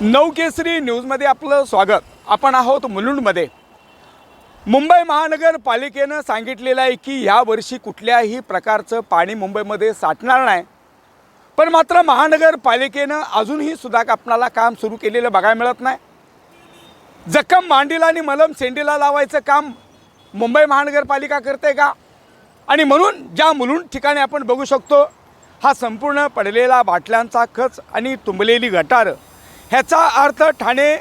नवकेसरी न्यूजमध्ये आपलं स्वागत. आपण आहोत मुलुंडमध्ये. मुंबई महानगरपालिकेनं सांगितलेलं आहे की ह्या वर्षी कुठल्याही प्रकारचं पाणी मुंबईमध्ये साठणार नाही. पण मात्र महानगरपालिकेनं अजूनही सुद्धा आपणाला काम सुरू केलेलं बघायला मिळत नाही. जखम मांडीला आणि मलम सेंडीला लावायचं काम मुंबई महानगरपालिका करते का? आणि म्हणून ज्या मुलुंड ठिकाणी आपण बघू शकतो हा संपूर्ण पडलेला बाटल्यांचा खच आणि तुंबलेली गटारं. ह्याचा अर्थ ठाणे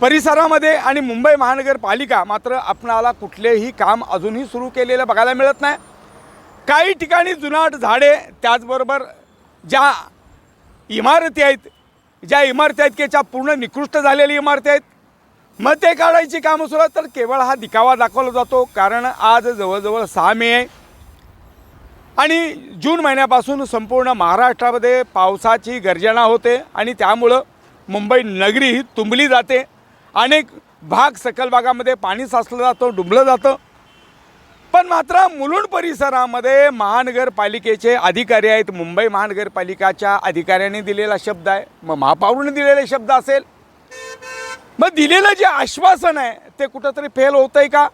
परिसरामध्ये आणि मुंबई महानगरपालिका मात्र आपणाला कुठलेही काम अजूनही सुरू केलेलं बघायला मिळत नाही. काही ठिकाणी जुनाट झाडे त्याचबरोबर ज्या इमारती आहेत ज्या इमारती आहेत की ज्या पूर्ण निकृष्ट झालेली इमारती आहेत मग ते काढायची कामं सुरू तर केवळ हा दिखावा दाखवला जातो. कारण आज जवळजवळ सहा मे आहे. आणि जून महिन्यापासून संपूर्ण महाराष्ट्रामध्ये पावसाची गर्जना होते आणि त्यामुळं मुंबई नगरी ही तुंबली जाते. अनेक भाग सकल भागामध्ये पाणी साचलं जातं डुंबलं जातं. पण मात्र मुलुंड परिसरामध्ये महानगरपालिकेचे अधिकारी आहेत. मुंबई महानगरपालिकाच्या अधिकाऱ्यांनी दिलेला शब्द आहे. मग महापौरने दिलेला शब्द असेल. मग दिलेलं जे आश्वासन आहे ते कुठंतरी फेल होतं आहे का?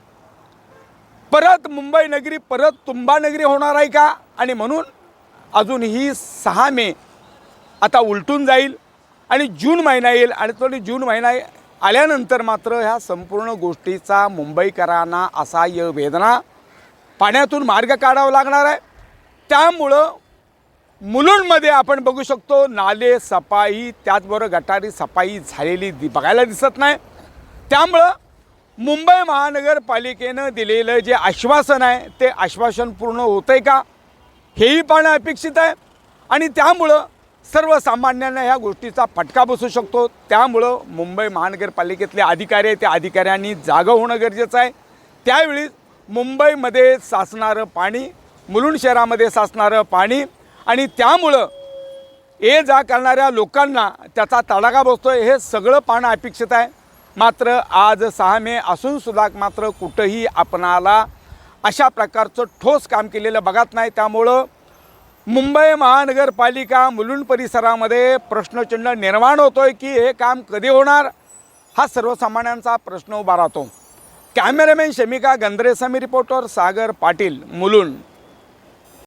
परत मुंबई नगरी परत तुंबा नगरी होणार आहे का? आणि म्हणून अजूनही सहा मे आता उलटून जाईल आणि जून महिना येईल. आणि तो जून महिना आल्यानंतर मात्र ह्या संपूर्ण गोष्टीचा मुंबईकरांना असाह्य वेदना पाण्यातून मार्ग काढावा लागणार आहे. त्यामुळं मुलुंडमध्ये आपण बघू शकतो नाले सफाई त्याचबरोबर गटारी सफाई झालेली दि बघायला दिसत नाही. त्यामुळं मुंबई महानगरपालिकेनं दिलेलं जे आश्वासन आहे ते आश्वासन पूर्ण होतं आहे का? हेही पाहणं अपेक्षित आहे. आणि त्यामुळं सर्वसामान्यांना ह्या गोष्टीचा फटका बसू शकतो. त्यामुळं मुंबई महानगरपालिकेतले अधिकारी आहे त्या अधिकाऱ्यांनी जागं होणं गरजेचं आहे. त्यावेळी मुंबईमध्ये साचणारं पाणी मुलुंड शहरामध्ये साचणारं पाणी आणि त्यामुळं ये जा करणाऱ्या लोकांना त्याचा तडाखा आहे हे सगळं पाहणं अपेक्षित आहे. मात्र आज सहा मे असून सुद्धा मात्र कुठंही आपणाला अशा प्रकारचं ठोस काम केलेलं बघत नाही. त्यामुळं मुंबई महानगरपालिका मुलुंड परिसरामध्ये प्रश्नचिन्ह निर्माण होतो आहे की हे काम कधी होणार? हा सर्वसामान्यांचा प्रश्न उभा राहतो. कॅमेरामॅन शमिका गंद्रेसमी रिपोर्टर सागर पाटील मुलुंड.